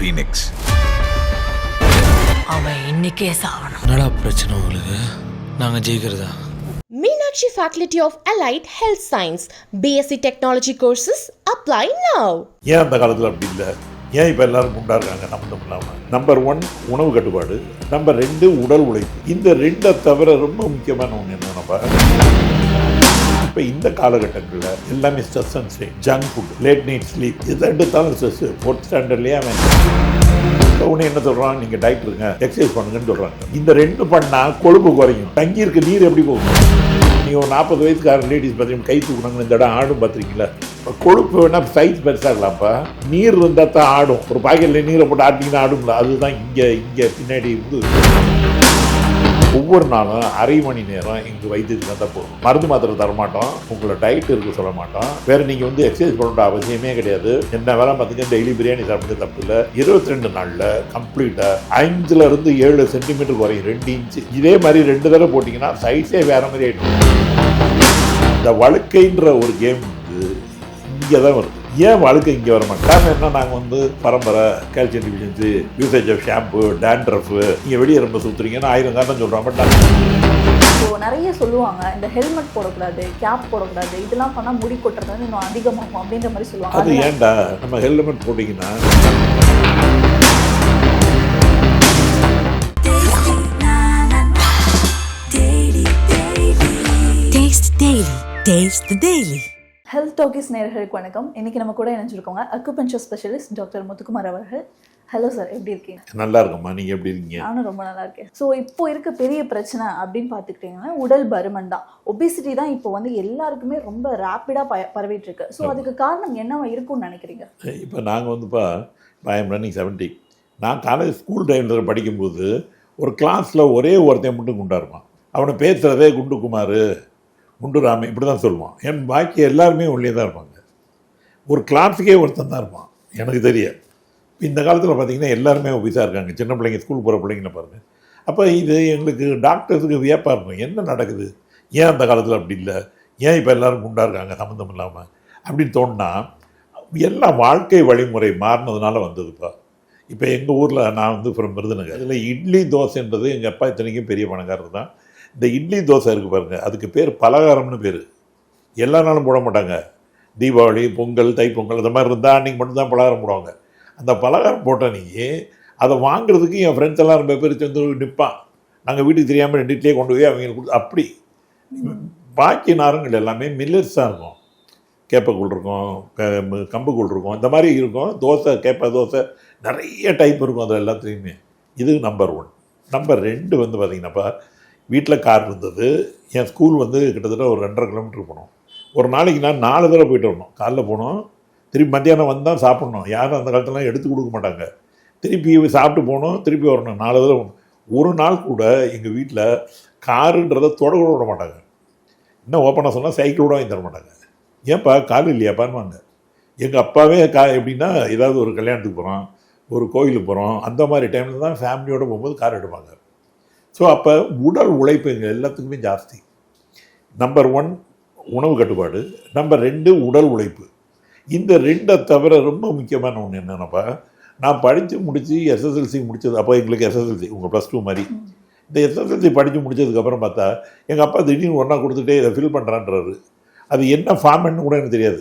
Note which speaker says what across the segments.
Speaker 1: Phoenix
Speaker 2: அவன் இன்னைக்கே சாவணும்.
Speaker 3: என்னடா பிரச்சனை உங்களுக்கு? நாங்கள் ஜெயிக்கிறதா?
Speaker 4: Meenakshi Faculty of Allied Health Science, BSc Technology courses apply now.
Speaker 5: ஏன் அந்த காலத்தில் அப்படி இல்லை? ஏன் இப்போ எல்லாரும் குண்டா இருக்காங்க? நம்ம இல்லாமல் நம்பர் ஒன் உணவு கட்டுப்பாடு. நம்பர் ரெண்டு உடல் உழைப்பு. இந்த ரெண்டை தவிர ரொம்ப முக்கியமான ஒன்று என்னன்னா இப்போ இந்த காலகட்டங்களில் எல்லாமே stress and strain junk food late night sleep எது எடுத்தாலும் ஸ்ட்ரெஸ் ஃபோர்த் ஸ்டாண்டர்ட்லேயே அவன் உடனே என்ன சொல்கிறான் நீங்கள் டயட் இருங்க எக்ஸசைஸ் பண்ணுங்கன்னு சொல்கிறாங்க இந்த ரெண்டு பண்ணால் கொழுப்பு குறையும். தங்கி இருக்க நீர் எப்படி போகும்? நீங்கள் ஒரு நாற்பது வயசுக்காரன் லேடிஸ் பார்த்தீங்கன்னா கை தூக்குனாங்கன்னு இந்த இடம் ஆடும் பார்த்துருக்கீங்களா? இப்போ கொழுப்பு வேணா சைஸ் பெருசாக இருக்கலாம்ப்பா. நீர் இருந்தால் தான் ஆடும். ஒரு பாக்கெட்டில் நீரை போட்டு ஆட்டிங்கன்னா ஆடும்ல. அதுதான் இங்கே இங்கே பின்னாடி இருந்து ஒவ்வொரு நாளும் அரை மணி நேரம் எங்கள் வைத்தியத்துக்கு வந்தால் போதும் மருந்து மாத்திரை தரமாட்டோம் உங்களை டயட் இருக்க சொல்ல மாட்டோம். வேற நீங்கள் வந்து எக்ஸசைஸ் பண்ணுற அவசியமே கிடையாது. என்ன வேலை பார்த்தீங்கன்னா டெய்லி பிரியாணி சாப்பிட்டு தப்பு இல்லை. இருபத்தி ரெண்டு நாளில் கம்ப்ளீட்டாக அஞ்சுல இருந்து ஏழு சென்டிமீட்டர் குறையும் ரெண்டு இன்ச்சு இதே மாதிரி ரெண்டு தடவை போட்டிங்கன்னா சைஸே வேற மாதிரி ஆயிடும். இந்த வழுக்கைன்ற ஒரு கேம் வந்து இங்கே தான் வருது. ஏன் வழுக்கை இங்கே வர மாட்டேன் காரணம் என்ன நாங்கள் வந்து பரம்பரை calcium deficiency usage of shampoo dandruff நீங்கள் வெளியே ரொம்ப சுற்றுறீங்கன்னு ஆயிரம் காரணம் சொல்கிறோம் பட்
Speaker 6: ஸோ நிறைய சொல்லுவாங்க இந்த ஹெல்மெட் போடக்கூடாது கேப் போடக்கூடாது இதெல்லாம் பண்ணால் முடி கொட்டுறது இன்னும் அதிகமாகும் அப்படின்ற மாதிரி சொல்லுவாங்க
Speaker 5: அது ஏன்டா நம்ம ஹெல்மெட் போட்டிங்கன்னா.
Speaker 2: Taste the Daily.
Speaker 6: Health talkies நேர்களுக்கு வணக்கம். இன்னைக்கு நம்ம கூட இணைஞ்சிருக்கோங்க அக்குபஞ்சர் ஸ்பெஷலிஸ்ட் டாக்டர் முத்துக்குமார் அவர்கள். ஹலோ சார் எப்படி இருக்கீங்க?
Speaker 5: நல்லா இருக்கும்மா நீங்கள் எப்படி இருக்கீங்க?
Speaker 6: நானும் ரொம்ப நல்லா இருக்கேன். ஸோ இப்போ இருக்க பெரிய பிரச்சனை அப்படின்னு பார்த்துக்கிட்டிங்கன்னா உடல் பருமன் தான். ஒபிசிட்டி தான் இப்போ வந்து எல்லாருக்குமே ரொம்ப ரேப்பிடாக ப பரவிட்டு இருக்கு ஸோ அதுக்கு காரணம் என்னவா இருக்கும்னு நினைக்கிறீங்க?
Speaker 5: இப்போ நாங்கள் வந்துப்பா ஐ எம் ரன்னிங் செவன்ட்டி நான் காலேஜ் ஸ்கூல் டைமில் படிக்கும்போது ஒரு கிளாஸில் ஒரே ஒருத்தன் மட்டும் குண்டா இருப்பான் அவனை பேசுகிறதே குண்டுகுமார் குண்டுராமை இப்படி தான் சொல்லுவான். என் பாக்கி எல்லாருமே உள்ளே தான் இருப்பாங்க. ஒரு கிளாஸுக்கே ஒருத்தன் தான் இருப்பான். எனக்கு தெரியும் இந்த காலத்தில் பார்த்தீங்கன்னா எல்லாருமே ஒபிஸாக இருக்காங்க. சின்ன பிள்ளைங்க ஸ்கூல் போகிற பிள்ளைங்கள பாருங்கள் அப்போ இது எங்களுக்கு டாக்டர்ஸுக்கு வியப்பாக இருக்கும். என்ன நடக்குது? ஏன் அந்த காலத்தில் அப்படி இல்லை? ஏன் இப்போ எல்லாரும் குண்டாக இருக்காங்க? சம்மந்தம் இல்லாமல் அப்படின்னு தோணுனா எல்லாம் வாழ்க்கை வழிமுறை மாறினதுனால வந்ததுப்பா. இப்போ எங்கள் ஊரில் நான் வந்து ஃப்ரம் விருதுநகர். இதில் இட்லி தோசைன்றது எங்கள் அப்பா இத்தனைக்கும் பெரிய பணக்காரர் தான் இந்த இட்லி தோசை இருக்குது பாருங்கள் அதுக்கு பேர் பலகாரம்னு பேர். எல்லா நாளும் போட மாட்டாங்க. தீபாவளி பொங்கல் தைப்பொங்கல் இந்த மாதிரி இருந்தால் அன்றைக்கி மட்டும்தான் பலகாரம் போடுவாங்க. அந்த பலகாரம் போட்ட அதை வாங்குறதுக்கு என் ஃப்ரெண்ட்ஸ் எல்லாம் ரொம்ப பேர் சேர்ந்து நிற்பான் நாங்கள் வீட்டுக்கு தெரியாமல் ரெண்டு இட்லியே கொண்டு போய் அவங்களுக்கு கொடுத்து அப்படி. பாக்கி நாரங்கள் எல்லாமே மில்லட்ஸ் தான் இருக்கும். கேப்பக்கூழ் இருக்கும் கம்பு கம்புக்கூழ் இருக்கும் இந்த மாதிரி இருக்கும். தோசை கேப்ப தோசை நிறைய டைப் இருக்கும் அதில் எல்லாத்துலேயுமே. இது நம்பர் ஒன் நம்பர் ரெண்டு வந்து பார்த்தீங்கன்னாப்பா வீட்டில் கார் இருந்தது. என் ஸ்கூல் வந்து கிட்டத்தட்ட ஒரு ரெண்டரை கிலோமீட்டர் போனோம். ஒரு நாளைக்கு நான் நாலு தடவை போயிட்டு வரணும். காலைல போனோம். திருப்பி மத்தியானம் வந்தால் சாப்பிட்ணும். யாரும் அந்த காலத்துலலாம் எடுத்து கொடுக்க மாட்டாங்க. திருப்பி சாப்பிட்டு போகணும் திருப்பி வரணும். நாலு தடவை ஒரு நாள் கூட எங்கள் வீட்டில் காருன்றதை தொட கூட விட மாட்டாங்க. இன்னும் ஓப்பனாக சொன்னால் சைக்கிள் கூட வாங்கி தர மாட்டாங்க. ஏன்ப்பா கால் இல்லையாப்பான்வாங்க எங்கள் அப்பாவே கா எப்படின்னா ஏதாவது ஒரு கல்யாணத்துக்கு போகிறோம் ஒரு கோயிலுக்கு போகிறோம் அந்த மாதிரி டைமில் தான் ஃபேமிலியோடு போகும்போது கார் எடுப்பாங்க. ஸோ அப்போ உடல் உழைப்பு எங்கள் எல்லாத்துக்குமே ஜாஸ்தி. நம்பர் ஒன் உணவு கட்டுப்பாடு. நம்பர் ரெண்டு உடல் உழைப்பு. இந்த ரெண்டை தவிர ரொம்ப முக்கியமான ஒன்று என்னென்னப்பா? நான் படித்து முடித்து எஸ்எஸ்எல்சி முடித்தது அப்போ எங்களுக்கு எஸ்எஸ்எல்சி உங்கள் ப்ளஸ் டூ மாதிரி. இந்த எஸ்எஸ்எல்சி படித்து முடிச்சதுக்கப்புறம் பார்த்தா எங்கள் அப்பா திடீர்னு ஒன்றா கொடுத்துட்டே இதை ஃபில் பண்ணுறான்றாரு அது என்ன ஃபார்மெட்னு கூட எனக்கு தெரியாது.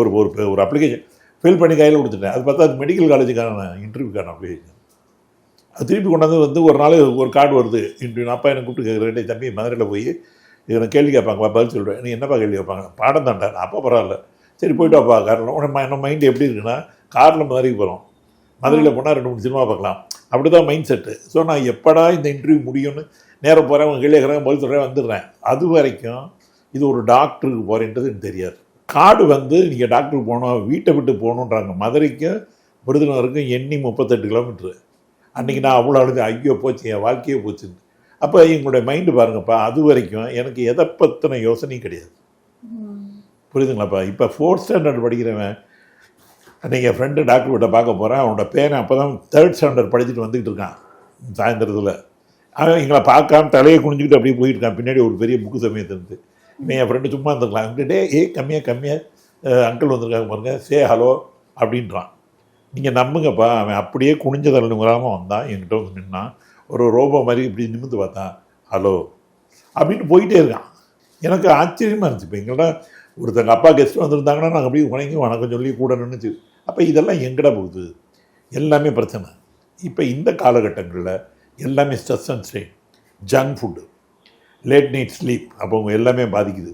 Speaker 5: ஒரு ஒரு ஒரு அப்ளிகேஷன் ஃபில் பண்ணி கையில் கொடுத்துட்டேன். அது பார்த்தா அது மெடிக்கல் காலேஜுக்கான இன்டர்வியூக்கான அப்ளிகேஷன் அது திருப்பி கொண்டாந்து வந்து ஒரு நாள் ஒரு கார்டு வருது. இன்டர்வியூ அப்பா எனக்கு கூப்பிட்டு கேட்குறேன் "டேய் தம்பி மதுரையில் போய் இவனை கேள்வி கேட்பாங்க பதில் சொல்லுவேன் நீ என்னப்பா கேள்வி கேட்பாங்க? பாடம் தாண்டா அப்பா பரவாயில்ல. சரி போயிட்டு வாப்பா காரில். உடனே நம்ம மைண்டு எப்படி இருக்குன்னா காரில் மதுரைக்கு போகிறோம் மதுரையில் போனால் ரெண்டு மூணு சினிமா பார்க்கலாம். அப்படி தான் மைண்ட் செட்டு ஸோ நான் எப்படா இந்த இன்டர்வியூ முடியும்னு நேரம் போகிறேன் அவங்க கேள்வி கேட்குறாங்க பதில் சொல்கிறேன் வந்துடுறேன். அது வரைக்கும் இது ஒரு டாக்டருக்கு போகிறேன்றது எனக்கு தெரியாது. கார்டு வந்து நீங்கள் டாக்டருக்கு போகணும் வீட்டை விட்டு போகணுன்றாங்க. மதுரைக்கும் விருதுநகருக்கும் எண்ணி முப்பத்தெட்டு கிலோமீட்ரு அன்றைக்கி நான் அவ்வளோ அழுது ஐயோ போச்சு என் வாழ்க்கையே போச்சுன்னு அப்போ எங்களுடைய மைண்டு பாருங்கப்பா அது வரைக்கும் எனக்கு எதை பற்றின யோசனையும் கிடையாது. புரியுதுங்களாப்பா? இப்போ ஃபோர்த் ஸ்டாண்டர்ட் படிக்கிறவன் அன்றைக்கி என் ஃப்ரெண்டு டாக்டர் கிட்ட பார்க்க போகிறேன் அவனோட பேனை அப்போ தான் தேர்ட் ஸ்டாண்டர்ட் படிச்சுட்டு வந்துக்கிட்டு இருக்கான் சாயந்தரத்தில். அவன் எங்களை பார்க்காம தலையை குனிஞ்சிக்கிட்டு அப்படியே போயிட்டு இருக்கான் பின்னாடி ஒரு பெரிய புக்கு சமயத்திலிருந்து. இவன் என் ஃப்ரெண்டு சும்மா இருந்திருக்கலாம். அவன்கிட்ட டே ஏ கம்மியாக கம்மியாக அங்கிள் வந்திருக்காங்க பாருங்க சே ஹலோ அப்படின்றான். நீங்கள் நம்புங்கப்பா அவன் அப்படியே குனிஞ்ச தள்ளுங்கிறாமல் வந்தான் என்கிட்ட வந்து நின்னான் ஒரு ரோபோ மாதிரி இப்படி நிமிந்து பார்த்தான் ஹலோ அப்படின்ட்டு போயிட்டே இருக்கான். எனக்கு ஆச்சரியமாக இருந்துச்சு. இப்போ எங்கள்ட ஒருத்தங்க அப்பா கெஸ்ட் வந்திருந்தாங்கன்னா நாங்கள் அப்படியே உணங்கி வணக்கம் சொல்லி கூட நின்றுச்சு அப்போ இதெல்லாம் எங்கடா போகுது? எல்லாமே பிரச்சனை. இப்போ இந்த காலகட்டங்களில் எல்லாமே stress and strain junk food late night sleep அப்போ எல்லாமே பாதிக்குது.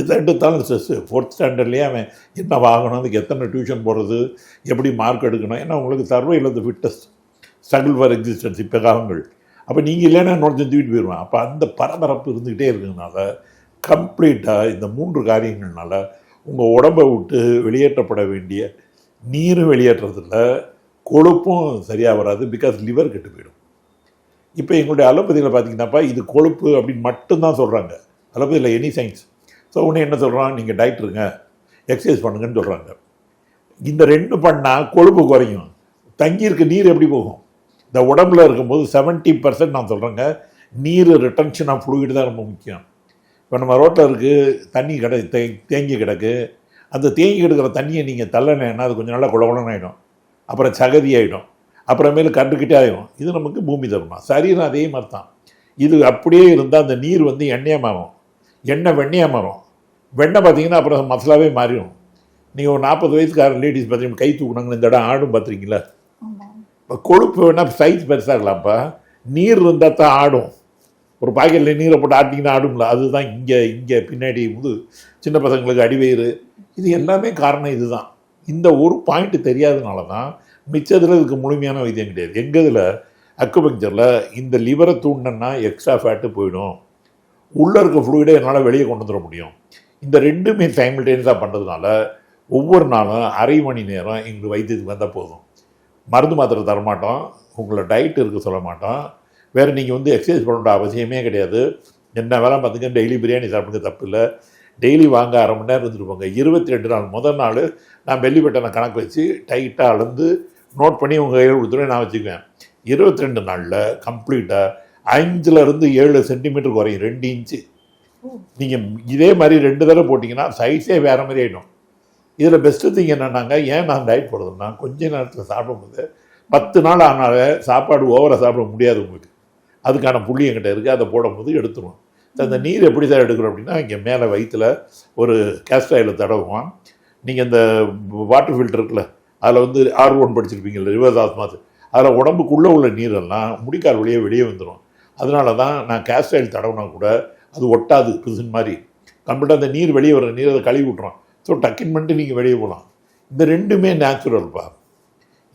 Speaker 5: எதை எடுத்தாலும் ஸ்ட்ரெஸ்ஸு ஃபோர்த் ஸ்டாண்டர்ட்லேயே அவன் என்ன வாங்கணும் அதுக்கு எத்தனை டியூஷன் போடுறது எப்படி மார்க் எடுக்கணும் ஏன்னா உங்களுக்கு சர்வையில் வந்து ஃபிட்டஸ்ட் ஸ்ட்ரகிள் ஃபார் எக்ஸிஸ்டன்ஸ் இப்போ காலங்கள். அப்போ நீங்கள் இல்லைன்னா இன்னொரு தூக்கிட்டு போயிடுவேன். அப்போ அந்த பரபரப்பு இருந்துக்கிட்டே இருக்கிறதுனால கம்ப்ளீட்டாக இந்த மூன்று காரியங்கள்னால உங்கள் உடம்பை விட்டு வெளியேற்றப்பட வேண்டிய நீரும் வெளியேற்றதில்ல கொழுப்பும் சரியாக வராது பிகாஸ் லிவர் கெட்டு போயிடும். இப்போ எங்களுடைய அலோபதியில் பார்த்தீங்கன்னாப்பா இது கொழுப்பு அப்படின்னு மட்டும்தான் சொல்கிறாங்க அலோபதியில் எனி சயின்ஸ் ஸோ உடனே என்ன சொல்கிறான் நீங்கள் டயட் இருங்க. எக்ஸசைஸ் பண்ணுங்கன்னு சொல்கிறாங்க இந்த ரெண்டு பண்ணால் கொழுப்பு குறையும். தங்கியிருக்கு நீர் எப்படி போகும்? இந்த உடம்புல இருக்கும்போது 70% பர்சன்ட் நான் சொல்கிறேங்க நீர் ரிட்டன்ஷன் ஆஃப் ஃப்ளூயிட் தான் ரொம்ப முக்கியம். இப்போ நம்ம ரோட்டில் இருக்குது தண்ணி கிட தே தேங்கி கிடக்கு. அந்த தேங்கி கிடக்கிற தண்ணியை நீங்கள் தள்ளலைன்னா அது கொஞ்சம் நல்லா குளகுளம் ஆகிடும் அப்புறம் சகதி ஆகிடும் அப்புறமேலு கண்டுக்கிட்டே ஆகிடும் இது நமக்கு பூமி தருமா சரீரம் அதே மாதிரி தான் இது அப்படியே இருந்தால் அந்த நீர் வந்து எண்ணெயமாகும் எண்ணெய் எண்ணெய் வெண்ணெயாக வெண்ணெய் பார்த்தீங்கன்னா அப்புறம் மசாலாவே மாறிடும் நீங்கள் ஒரு நாற்பது வயசுக்கார லேடிஸ் பார்த்தீங்கன்னா கை தூக்குனாங்கன்னு இந்த இடம் ஆடும் பார்த்துருக்கீங்களா? இப்போ கொழுப்பு வேணால் சைஸ் பெருசாகலாம்ப்பா நீர் இருந்தால் தான் ஆடும். ஒரு பாக்கெட்டில் நீரை போட்டு ஆட்டிங்கன்னா ஆடும்ல. அதுதான் இங்கே இங்கே பின்னாடி முது சின்ன பசங்களுக்கு அடிவயிறு. இது எல்லாமே காரணம் இதுதான். இந்த ஒரு பாயிண்ட் தெரியாதனால தான் மிச்சத்தில் இதுக்கு முழுமையான வைத்தியம் கிடையாது. எங்கள் இதில்? அக்குபங்க்சரில் இந்த லிவரை தூண்டினா எக்ஸ்ட்ரா ஃபேட்டு போயிடும். உள்ளே இருக்க ஃப்ளூயிடை என்னால் வெளியே கொண்டு வந்துட முடியும். இந்த ரெண்டுமே சைமில்டேனியஸாக பண்ணுறதுனால ஒவ்வொரு நாளும் அரை மணி நேரம் எங்களுக்கு வைத்தியத்துக்கு வந்தால் போதும். மருந்து மாத்திரை தரமாட்டோம். உங்களை டயட் இருக்க சொல்ல மாட்டோம். வேறு நீங்கள் வந்து எக்ஸசைஸ் பண்ண அவசியமே கிடையாது. என்ன வேலை பார்த்துங்க டெய்லி பிரியாணி சாப்பிடுங்க தப்பு இல்லை. டெய்லி வாங்க அரை மணி நேரம் இருந்துருப்பாங்க இருபத்தி ரெண்டு நாள் முதல் நாள் நான் வெள்ளிப்பட்டனை கணக்கு வச்சு டைட்டாக அளந்து நோட் பண்ணி உங்கள் கையில் கொடுத்துருவேன் நான் வச்சுக்குவேன். இருபத்தி ரெண்டு நாளில் கம்ப்ளீட்டாக அஞ்சுலேருந்து ஏழு சென்டிமீட்டர் குறையும். ரெண்டு இன்ச்சு நீங்கள் இதே மாதிரி ரெண்டு தடவை போட்டிங்கன்னா சைஸே வேறு மாதிரி ஆகிடும் இதில் பெஸ்ட்டு திங் என்னன்னாங்க ஏன் நான் டயட் போடுறதுன்னா கொஞ்ச நேரத்தில் சாப்பிடும்போது பத்து நாள் ஆனால சாப்பாடு ஓவராக சாப்பிட முடியாது உங்களுக்கு. அதுக்கான புள்ளி என்கிட்ட இருக்குது அதை போடும்போது எடுத்துருவோம். அந்த நீர் எப்படி தான் எடுக்கிறோம் அப்படின்னா இங்கே மேலே வயிற்றுல ஒரு கேஸ்டாயில் தடவுவோம். நீங்கள் இந்த வாட்டர் ஃபில்டர் இருக்குல்ல அதில் வந்து ஆர் ஒன் படிச்சிருப்பீங்கல்ல ரிவர்ஸ் ஆஸ்மாஸ் அதில் உடம்புக்குள்ளே உள்ள நீரெல்லாம் முடிக்கால் வழியே வெளியே வந்துடும் அதனால தான் நான் கேஸ்டாயில் தடவுனா கூட அது ஒட்டாது பிசின் மாதிரி. கம்ப்ளீட்டாக அந்த நீர் வெளியே வர நீர் அதை கழுவி விட்றோம் ஸோ டக்கின் பண்ணிட்டு நீங்கள் வெளியே போகலாம். இந்த ரெண்டுமே நேச்சுரல்ப்பா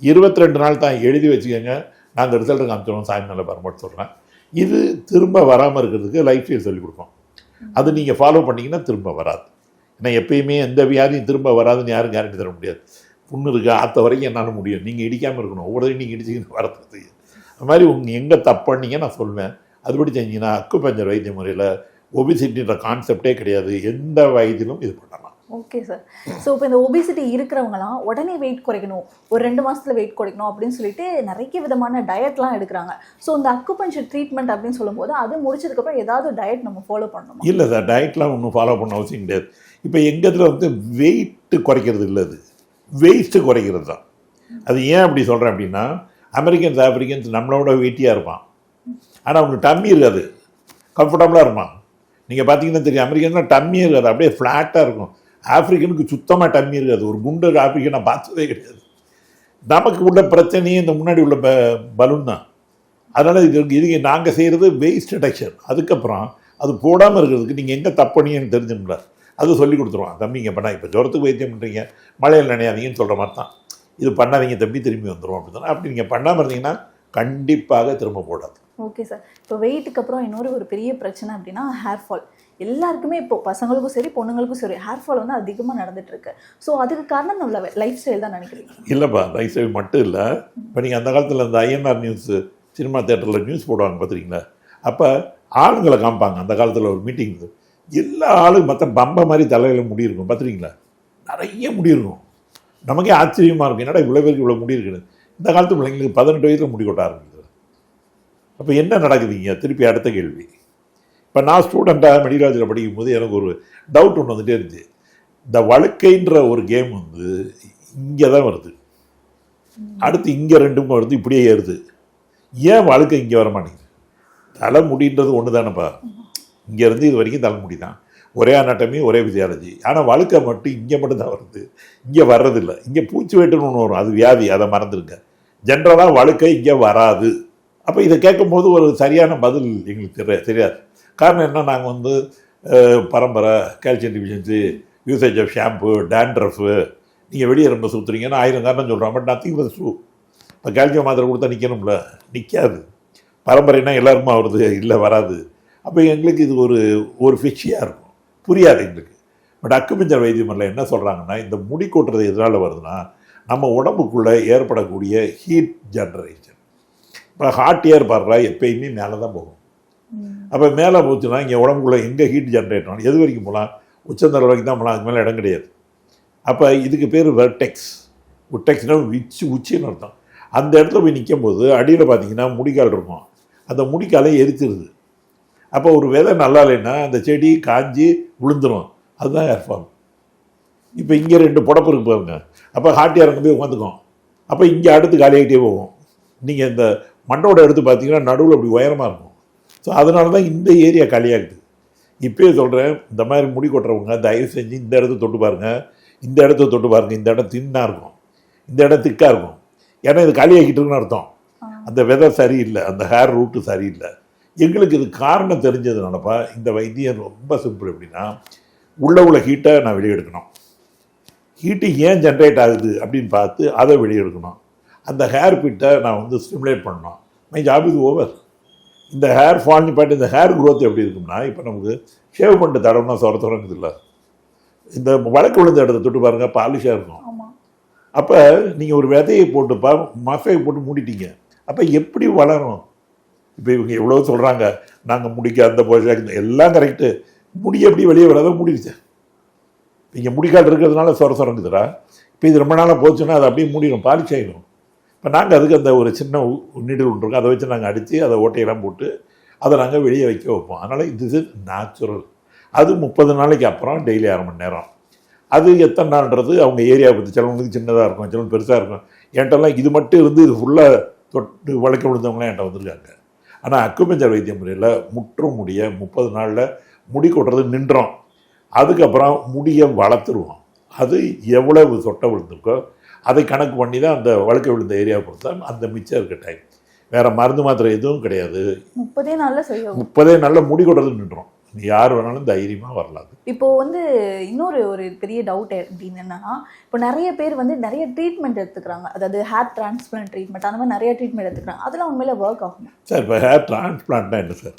Speaker 5: இருபத்தி ரெண்டு நாள் தான் எழுதி வச்சுக்கோங்க. நாங்கள் ரிசல்ட்டை காமிச்சிடுவோம் சாயங்காலம் பரமாட்டு சொல்கிறேன் இது திரும்ப வராமல் இருக்கிறதுக்கு லைஃப் ஸ்டைல் சொல்லிக் கொடுப்போம் அது நீங்கள் ஃபாலோ பண்ணிங்கன்னா திரும்ப வராது. ஏன்னா எப்பயுமே எந்த வியாதியும் திரும்ப வராதுன்னு யாரும் கேரண்டி தர முடியாது. புண்ணு இருக்கா? அத்த வரைக்கும் என்னால் முடியும். நீங்கள் இடிக்காமல் இருக்கணும். ஒவ்வொரு தடவையும் நீங்கள் இடிச்சிங்கன்னு வரதுக்கு அது மாதிரி உங்கள் எங்கே தப்பு பண்ணிங்க நான் சொல்வேன். அதுபடி செஞ்சீங்கன்னா அக்கு பஞ்சர் வைத்திய முறையில் ஒபிசிட்டின்ற கான்செப்டே கிடையாது. எந்த வயதிலும் இது பண்ணலாம்.
Speaker 6: ஓகே சார் ஸோ இப்போ இந்த ஒபிசிட்டி இருக்கிறவங்கலாம் உடனே வெயிட் குறைக்கணும். ஒரு ரெண்டு மாசத்துல வெயிட் குறைக்கணும் அப்படின்னு சொல்லிட்டு நிறைய விதமான டயட்லாம் எடுக்கிறாங்க. ஸோ இந்த அக்குபஞ்சர் ட்ரீட்மெண்ட் அப்படின்னு சொல்லும்போது அது முடிச்சதுக்கப்புறம் ஏதாவது டயட் நம்ம ஃபாலோ பண்ணணுமா?
Speaker 5: இல்லை சார் டயட்லாம் ஒன்றும் ஃபாலோ பண்ண அவசியம் கிடையாது. இப்போ எங்கள் இதில் வந்து வெயிட்டு குறைக்கிறது இல்லை அது. வெயிஸ்ட்டு குறைக்கிறது தான். அது ஏன் அப்படி சொல்கிறேன் அப்படின்னா அமெரிக்கன்ஸ் ஆப்பிரிக்கன்ஸ் நம்மளோட வெயிட்டியாக இருப்பான். ஆனால் அவனுக்கு டம்மி இருக்காது. கம்ஃபர்டபுளாக இருப்பான் நீங்கள் பார்த்தீங்கன்னா தெரியும் அமெரிக்கன்னா டம்மி இருக்காது. அப்படியே ஃப்ளாட்டாக இருக்கும். ஆப்பிரிக்கனுக்கு சுத்தமாக டம்மி இருக்காது. ஒரு குண்டு ஆப்பிரிக்கன் நான் பார்த்ததே கிடையாது. நமக்கு உள்ள பிரச்சனையே இந்த முன்னாடி உள்ள ப பலூன் தான். அதனால் இது இதுக்கு நாங்கள் செய்கிறது வேஸ்ட் ரிடக்ஷன் அதுக்கப்புறம் அது போடாமல் இருக்கிறதுக்கு நீங்கள் எங்கே தப்பணின்னு தெரிஞ்சுங்களா அது சொல்லி கொடுத்துருவான். தம்பிங்க பண்ணா இப்போ ஜுரத்துக்கு வைத்தியம் பண்ணுறீங்க மழையில் நினையாதீங்கன்னு சொல்கிற மாதிரி தான். இது பண்ணாதீங்க. தம்பி திரும்பி வந்துடும் அப்படின்னு அப்படி நீங்கள் பண்ணாமல் இருந்தீங்கன்னா கண்டிப்பாக திரும்ப போடாது.
Speaker 6: ஓகே சார் இப்போ வெயிட்டுக்கு அப்புறம் இன்னொரு ஒரு பெரிய பிரச்சனை அப்படின்னா ஹேர் ஃபால் எல்லாருக்குமே இப்போ பசங்களுக்கும் சரி பொண்ணுங்களுக்கும் சரி ஹேர் ஃபால் வந்து அதிகமாக நடந்துட்டு இருக்கு ஸோ அதுக்கு காரணம் நம்ம லைஃப் ஸ்டைல் தான் நினைக்கிறீங்க?
Speaker 5: இல்லைப்பா லைஃப் ஸ்டைல் மட்டும் இல்லை. இப்போ நீங்கள் அந்த காலத்தில் இந்த ஐஎன்ஆர் நியூஸ் சினிமா தேட்டரில் நியூஸ் போடுவாங்க பார்த்துருக்கீங்களா அப்போ ஆளுங்களை காமிப்பாங்க. அந்த காலத்தில் ஒரு மீட்டிங் எல்லா ஆளும் மற்ற பம்ப மாதிரி தலையில் முடி இருக்கும். பார்த்துருக்கீங்களா நிறைய முடி இருக்கும். நமக்கே ஆச்சரியமாக இருக்கும். என்னடா இவ்வளோ பேருக்கு இவ்வளோ முடி இருக்குது இந்த காலத்து பிள்ளைங்களுக்கு பதினெட்டு வயசில் முடி கொட்ட ஆரம்பிக்கும் அப்போ என்ன நடக்குதுங்க? திருப்பி அடுத்த கேள்வி. இப்போ நான் ஸ்டூடெண்ட்டாக மெடிராஜில் படிக்கும்போது எனக்கு ஒரு டவுட் ஒன்று வந்துட்டே இருந்துச்சு. இந்த வழுக்கைன்ற ஒரு கேம் வந்து இங்கே தான் வருது. அடுத்து இங்கே ரெண்டும் வருது இப்படியே ஏறுது. ஏன் வழுக்கை இங்கே வர மாட்டேங்குது தலைமுடின்றது ஒன்று தானேப்பா இங்கேருந்து இது வரைக்கும் தலைமுடி தான் ஒரே அனாட்டமி ஒரே பிசியாலஜி ஆனால் வழுக்கை மட்டும் இங்கே மட்டும் தான் வருது. இங்கே வர்றதில்லை. இங்கே பூச்சி வெட்டுன்னு ஒன்று வரும். அது வியாதி. அதை மறந்துருங்க. ஜென்ரலாக வழுக்கை இங்கே வராது. அப்போ இதை கேட்கும்போது ஒரு சரியான பதில் எங்களுக்கு தெரிய தெரியாது. காரணம் என்ன? நாங்கள் வந்து பரம்பரை calcium deficiency usage of shampoo dandruff நீங்கள் வெளியே ரொம்ப சுற்றுறீங்கன்னா ஆயிரம் காரணம் சொல்கிறான் பட் நத்திங் பட் ஷூ இப்போ கால்சியம் மாத்திரை கொடுத்தா நிற்கணும்ல நிற்காது பரம்பரைனா எல்லாருமா வருது இல்லை வராது. அப்போ எங்களுக்கு இது ஒரு ஒரு ஃபிஷியாக இருக்கும். புரியாது எங்களுக்கு. பட் அக்குமிஞ்சர் வைத்தியமரில் என்ன சொல்கிறாங்கன்னா இந்த முடி கொட்டுறது எதனால் வருதுன்னா நம்ம உடம்புக்குள்ளே ஏற்படக்கூடிய ஹீட் ஜென்ரேஷன் இப்போ ஹாட் ஏர் பாடுறா எப்பயுமே மேலே தான் போகும் அப்போ மேலே போச்சுன்னா இங்கே உடம்புக்குள்ளே எங்கே ஹீட் ஜென்ரேட் ஆகணும் எது வரைக்கும் போகலாம் உச்சந்தர வரைக்கும் தான் போகலாம் அதுக்கு மேலே இடம் கிடையாது. அப்போ இதுக்கு பேர் வெர்டெக்ஸ் உட்டெக்ஸ்னா உச்சி உச்சின்னு அர்த்தம். அந்த இடத்துல போய் நிற்கும் போது அடியில் பார்த்தீங்கன்னா முடிக்கால் இருக்கும். அந்த முடிக்காலை எரிச்சிருது. அப்போ ஒரு விதை நல்லா இல்லைன்னா அந்த செடி காஞ்சி விழுந்துரும். அதுதான் ஏர்ஃபார்ம் இப்போ இங்கே ரெண்டு புடப்பு இருக்கு பாருங்க. அப்போ ஹார்ட் இறங்க போய் உட்காந்துக்கும் அப்போ இங்கே அடுத்து காலியாகிட்டே போகும். நீங்கள் இந்த மண்டோட எடுத்து பார்த்தீங்கன்னா நடுவில் அப்படி உயரமாக இருக்கும். ஸோ அதனால தான் இந்த ஏரியா காலியாகுது. இப்பயே சொல்கிறேன் இந்த மாதிரி முடி கொட்டுறவங்க தயவு செஞ்சு இந்த இடத்த தொட்டு பாருங்கள் இந்த இடத்த தொட்டு பாருங்கள் இந்த இடம் தின்னாக இருக்கும். இந்த இடம் திக்காக இருக்கும். ஏன்னா இது காலியாகிட்டு இருக்குன்னு அர்த்தம். அந்த விதை சரியில்லை. அந்த ஹேர் ரூட்டு சரியில்லை. எங்களுக்கு இது காரணம் தெரிஞ்சதுனாலப்பா இந்த வைத்தியம் ரொம்ப சிம்பிள் எப்படின்னா உள்ள உள்ள ஹீட்டை நான் வெளியே எடுக்கணும். ஹீட்டு ஏன் ஜென்ரேட் ஆகுது அப்படின்னு பார்த்து அதை வெளியே எடுக்கணும். அந்த ஹேர் பிட்டை நான் வந்து ஸ்டிமுலேட் பண்ணணும். மை ஜாப் இது ஓவர் இந்த ஹேர் ஃபால் பாட்டு இந்த ஹேர் growth எப்படி இருக்கும்னா இப்போ நமக்கு ஷேவ் பண்ணிட்டு தடவுனா சொர தொடங்குது இல்லை? இந்த வழக்கு விழுந்த இடத்த தொட்டு பாருங்கள் பாலிஷாக இருக்கும்.
Speaker 6: ஆமாம்
Speaker 5: அப்போ நீங்கள் ஒரு விதையை போட்டுப்பா மசையை போட்டு மூடிட்டீங்க. அப்போ எப்படி வளரும்? இப்போ இவங்க எவ்வளோ சொல்கிறாங்க நாங்கள் முடிக்க அந்த போஷாக் இந்த எல்லாம் கரெக்டு முடி எப்படி வெளியே வராதோ மூடிடுச்சு. இங்கே முடிக்கால் இருக்கிறதுனால சொர சொரங்குதுடா. இப்போ இது ரொம்ப நாளாக போச்சுன்னா அது அப்படியே மூடிடும் பாலிஷ் ஆகிடும் இப்போ நாங்கள் அதுக்கு அந்த ஒரு சின்ன நீடில் ஒன்று இருக்கும் அதை வச்சு நாங்கள் அடித்து அதை ஓட்டையெல்லாம் போட்டு அதை நாங்கள் வெளியே வைக்க வைப்போம். அதனால் இது இஸ் நேச்சுரல் அது முப்பது நாளைக்கு அப்புறம் டெய்லி அரை மணி நேரம். அது எத்தனை நாள்ன்றது அவங்க ஏரியா பற்றி சிலவங்களுக்கு சின்னதாக இருக்கும் சிலவங்க பெருசாக இருக்கும். என்கிட்டலாம் இது மட்டும் இருந்து இது ஃபுல்லாக தொட்டு வழக்க விழுந்தவங்களாம் என்கிட்ட வந்திருக்காங்க. ஆனால் அக்குபஞ்சர் வைத்திய முறையில் முற்றும் முடிய முப்பது நாளில் முடி கொட்டுறது நின்றோம். அதுக்கப்புறம் முடியை வளர்த்துருவோம். அது எவ்வளவு சொட்டை விழுந்திருக்கோ அதை கணக்கு பண்ணி தான் அந்த வழுக்க விழுந்த ஏரியாவை பொறுத்தா அந்த மிச்சம் இருக்க டைம் வேறு மருந்து மாத்திரை எதுவும் கிடையாது.
Speaker 6: முப்பதே நாள்ல செய்யும்.
Speaker 5: முப்பதே நாளில் முடி கொட்டுறது நின்றோம். யார் வேணாலும் தைரியமாக வரலாம்
Speaker 6: இப்போ வந்து இன்னொரு ஒரு பெரிய டவுட் அப்படின்னு என்னன்னா இப்போ நிறைய பேர் வந்து நிறைய ட்ரீட்மெண்ட் எடுத்துக்கிறாங்க. அதாவது ஹேர் டிரான்ஸ்பிளான்ட் ட்ரீட்மெண்ட் அந்த மாதிரி நிறைய ட்ரீட்மெண்ட் எடுத்துக்கிறாங்க. அதெல்லாம் உண்மையில ஒர்க் ஆகும்?
Speaker 5: சார் இப்போ ஹேர் டிரான்ஸ்பிளான்ட்னா என்ன சார்.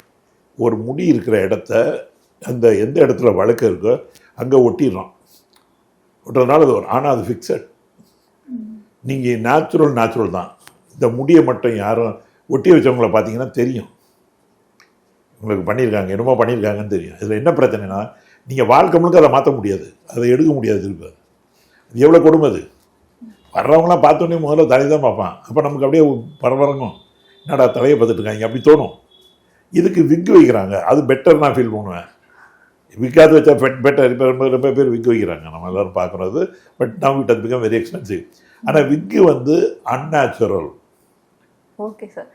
Speaker 5: ஒரு முடி இருக்கிற இடத்த அந்த எந்த இடத்துல வழுக்க இருக்கோ அங்கே ஒட்டிடுறோம். ஒட்டுறதுனால அது வரும் ஆனால் அது ஃபிக்ஸட் நீங்கள் நேச்சுரல் நேச்சுரல் தான். இந்த முடியை மட்டும் யாரும் ஒட்டி வச்சவங்கள பார்த்தீங்கன்னா தெரியும். உங்களுக்கு பண்ணியிருக்காங்க என்னமோ பண்ணியிருக்காங்கன்னு தெரியும். இதில் என்ன பிரச்சனைனா நீங்கள் வாழ்க்கை முழுக்க அதை மாற்ற முடியாது. அதை எடுக்க முடியாது திருப்ப அது எவ்வளோ கொடுமை அது? வர்றவங்களாம் பார்த்தோன்னே முதல்ல தலை தான் பார்ப்பான். அப்போ நமக்கு அப்படியே பரபரங்கும். என்னடா தலையை பார்த்துட்டு இருக்காங்க அப்படி தோணும். இதுக்கு விக் வைக்கிறாங்க. அது பெட்டர் நான் ஃபீல் பண்ணுவேன். விக்காது வச்சா பெட் பெட்டர் இப்போ ரொம்ப ரொம்ப பேர் விக்கு வைக்கிறாங்க. நம்ம எல்லோரும் பார்க்குறது. பட் நவ் இட் அது பிகம் வெரி எக்ஸ்பென்சிவ் ஆனால் விக்கு வந்து அன்நேச்சுரல்
Speaker 6: ஓகே சார்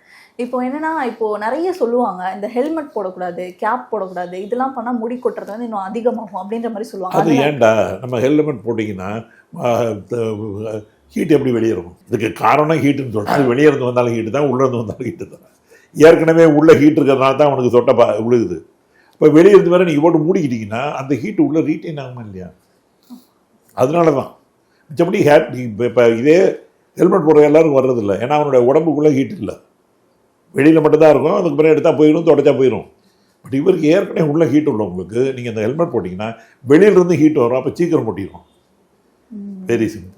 Speaker 6: இப்போ என்னன்னா இப்போ நிறைய சொல்லுவாங்க இந்த ஹெல்மெட் போடக்கூடாது கேப் போடக்கூடாது இதெல்லாம் பண்ணா முடி கொட்டுறது வந்து இன்னும் அதிகமாகும் அப்படின்ற மாதிரி சொல்லுவாங்க.
Speaker 5: அது ஏன்டா? நம்ம ஹெல்மெட் போட்டிங்கன்னா ஹீட் எப்படி வெளியேறும்? இதுக்கு காரணம் ஹீட்டுன்னு சொல்கிறேன் அது வெளியே இருந்து வந்தாலும் ஹீட்டு தான் உள்ளே இருந்து வந்தாலும் ஹீட்டு தான். ஏற்கனவே உள்ள ஹீட் இருக்கிறதுனால தான் உனக்கு சொட்டை பா விழுகுது இப்போ வெளியே இருந்து வேற நீங்கள் போட்டு மூடிக்கிட்டீங்கன்னா அந்த ஹீட் உள்ளே ரீட்டைன் ஆகுமா இல்லையா? அதனால தான் மிச்சப்படி ஹேட் இப்போ இப்போ இதே ஹெல்மெட் போடுற எல்லாரும் வர்றதில்ல. ஏன்னா அவனுடைய உடம்புக்குள்ளே ஹீட் இல்லை. வெளியில் மட்டும்தான் இருக்கும். அதுக்கு பிறகு எடுத்தால் போயிடும் தொடச்சா போயிடும் பட் இவருக்கு ஏற்கனவே உள்ள ஹீட் உள்ளவங்களுக்கு நீங்கள் இந்த ஹெல்மெட் போட்டிங்கன்னா வெளியிலேருந்து ஹீட் வரும். அப்போ சீக்கிரம் போட்டிடும் வெரி சிம்பிள்